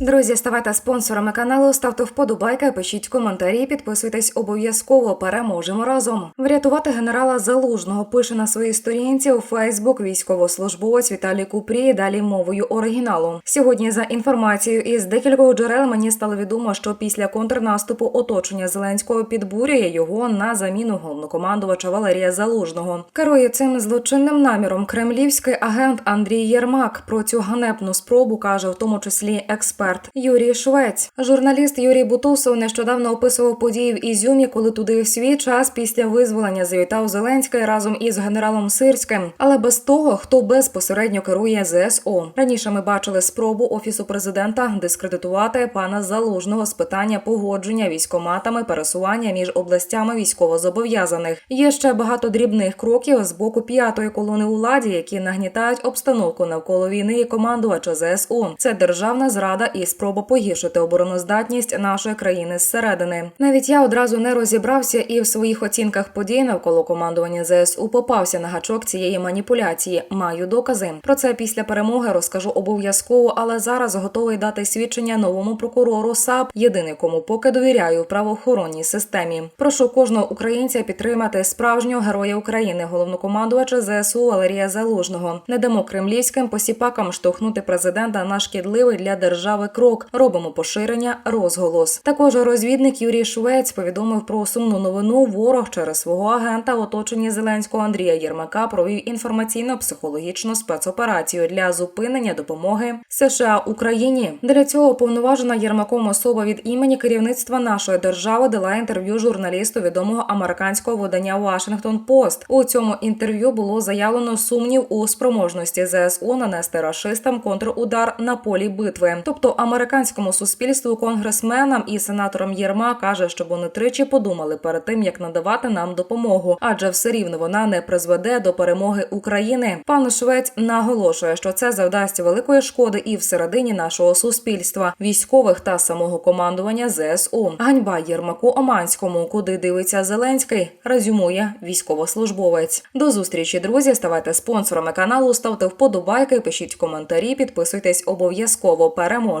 Друзі, ставайте спонсорами каналу, ставте вподобайки, пишіть коментарі, підписуйтесь обов'язково. Переможемо разом. Врятувати генерала Залужного пише на своїй сторінці у Фейсбук військовослужбовець Віталій Купрій. Далі мовою оригіналу. Сьогодні, за інформацією із декількох джерел, мені стало відомо, що після контрнаступу оточення Зеленського підбурює його на заміну головнокомандувача Валерія Залужного. Керує цим злочинним наміром кремлівський агент Андрій Єрмак. Про цю ганебну спробу каже в тому числі експерт Юрій Швець. Журналіст Юрій Бутусов нещодавно описував події в Ізюмі, коли туди в свій час після визволення завітав Зеленський разом із генералом Сирським, але без того, хто безпосередньо керує ЗСО. Раніше ми бачили спробу офісу президента дискредитувати пана Залужного з питання погодження військоматами пересування між областями військовозобов'язаних. Є ще багато дрібних кроків з боку п'ятої колони у владі, які нагнітають обстановку навколо війни і командувача ЗСУ. Це державна зрада і спроба погіршити обороноздатність нашої країни зсередини. Навіть я одразу не розібрався і в своїх оцінках подій навколо командування ЗСУ попався на гачок цієї маніпуляції. Маю докази. Про це після перемоги розкажу обов'язково, але зараз готовий дати свідчення новому прокурору САП, єдиний кому поки довіряю в правоохоронній системі. Прошу кожного українця підтримати справжнього героя України, головнокомандувача ЗСУ Валерія Залужного. Не дамо кремлівським посіпакам штовхнути президента на шкідливий для держави крок. Робимо поширення, розголос. Також розвідник Юрій Швець повідомив про сумну новину. Ворог через свого агента в оточенні Зеленського Андрія Єрмака провів інформаційно-психологічну спецоперацію для зупинення допомоги США Україні. Для цього повноважена Єрмаком особа від імені керівництва нашої держави дала інтерв'ю журналісту відомого американського видання Washington Post. У цьому інтерв'ю було заявлено сумнів у спроможності ЗСУ нанести рашистам контрудар на полі битви. Тобто американському суспільству конгресменам і сенаторам Єрма каже, щоб вони тричі подумали перед тим, як надавати нам допомогу, адже все рівно вона не призведе до перемоги України. Пан Швець наголошує, що це завдасть великої шкоди і всередині нашого суспільства, військових та самого командування ЗСУ. Ганьба Єрмаку Оманському, куди дивиться Зеленський, резюмує військовослужбовець. До зустрічі, друзі. Ставайте спонсорами каналу, ставте вподобайки, пишіть коментарі, підписуйтесь обов'язково.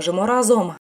Переможемо разом.